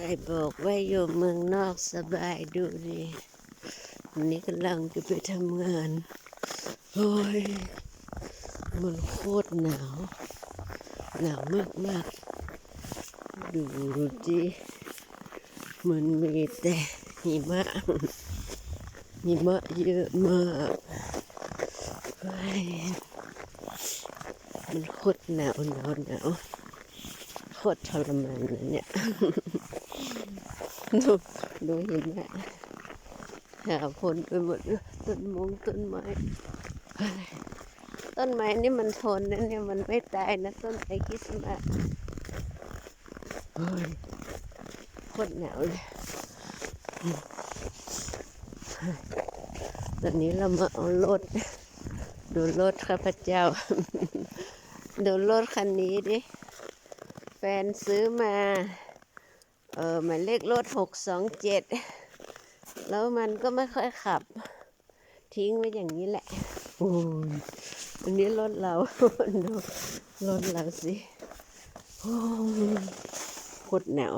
ครบอกว่าอยู่เมืองนอกสบายดูดิวันนี้กำลังจะไปทำงาน โอ้ย มันโคตรหนาว หนาวมากมากดูดิมันมีแต่หิมะหิมะเยอะมากเฮ้มันโคตรหนาวหนาวหนาวโคตรทรมานเลยเนี่ย ดูดูหิมะหาผลไปหมดเลยต้นมงต้นไม้ต้นไม้นี่มันทนนะเนี่ยมันไม่ตายนะต้นไม้คริสต์มาสเฮ้ยโคตรหนาวเลยเฮ้ยตอนนี้เรามาเอารถ ดูรถข้าพเจ้า ดูรถคันนี้ดิ แฟนซื้อมา เออหมายเลขรถหกสองเจ็ดแล้วมันก็ไม่ค่อยขับ ทิ้งไว้อย่างนี้แหละโอ้ยอันนี้รถเราดูรถเราสิโอ้ยโคตรหนาว